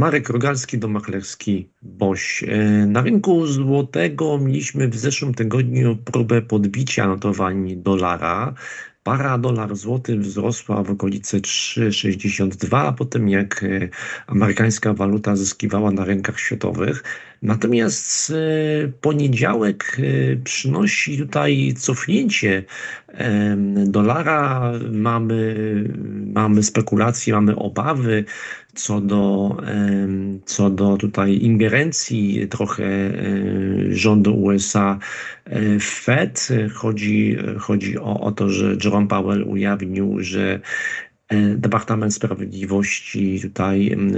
Marek Rogalski, Domaklerski, Boś. E, Na rynku złotego mieliśmy w zeszłym tygodniu próbę podbicia notowań dolara. Para dolar złoty wzrosła w okolice 3,62, a potem jak e, amerykańska waluta zyskiwała na rynkach światowych. Natomiast e, poniedziałek e, przynosi tutaj cofnięcie dolara. Mamy, mamy spekulacje, mamy obawy co do, co do tutaj ingerencji trochę rządu USA e, Fed. Chodzi, chodzi o, o to, że Jerome Powell ujawnił, że e, Departament Sprawiedliwości tutaj m,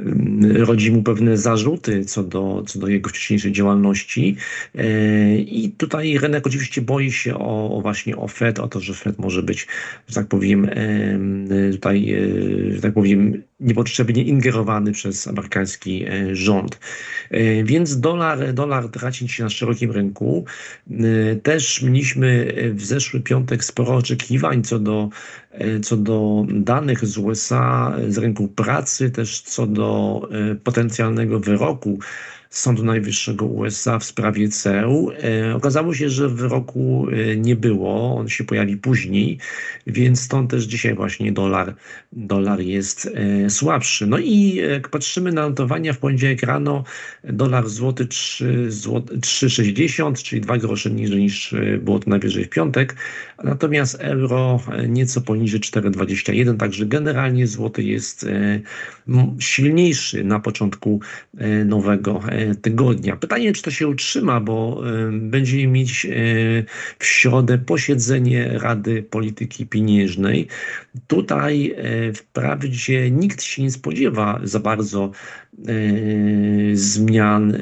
m, rodzi mu pewne zarzuty co do, co do jego wcześniejszej działalności. E, I tutaj rynek oczywiście boi się o, o właśnie o Fed, o to, że Fed może być, że tak powiem, em, tutaj, e, że tak powiem, niepotrzebnie ingerowany przez amerykański e, rząd. E, Więc dolar, dolar traci się na szerokim rynku. E, Też mieliśmy w zeszły piątek sporo oczekiwań co do, co do danych z USA, z rynku pracy, też co do potencjalnego wyroku Sądu Najwyższego USA w sprawie ceł. E, Okazało się, że wyroku e, nie było, on się pojawi później, więc stąd też dzisiaj właśnie dolar, dolar jest e, słabszy. No i jak patrzymy na notowania w poniedziałek rano, dolar złoty 3 zł- 3,60, czyli 2 grosze niżej niż było to najwyżej w piątek, natomiast euro nieco poniżej 4,21, także generalnie złoty jest silniejszy na początku nowego tygodnia. Pytanie, czy to się utrzyma, bo e, będziemy mieć e, w środę posiedzenie Rady Polityki Pieniężnej. Tutaj e, wprawdzie nikt się nie spodziewa za bardzo zmian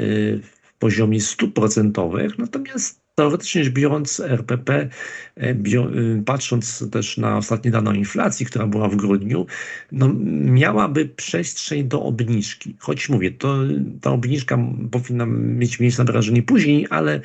w poziomie stóp procentowych, natomiast teoretycznie biorąc RPP, e, e, patrząc też na ostatnie dane o inflacji, która była w grudniu, no, miałaby przestrzeń do obniżki. Choć mówię, to ta obniżka powinna mieć miejsce na wrażenie później, ale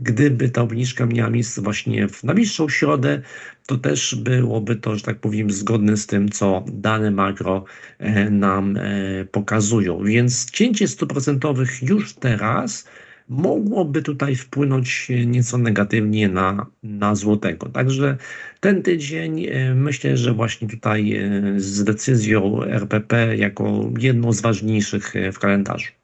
gdyby ta obniżka miała miejsce właśnie w najbliższą środę, to też byłoby to, że tak powiem, zgodne z tym, co dane makro e, nam e, pokazują. Więc cięcie stóp procentowych już teraz mogłoby tutaj wpłynąć e, nieco negatywnie na, na złotego. Także ten tydzień e, myślę, że właśnie tutaj e, z decyzją RPP jako jedną z ważniejszych w kalendarzu.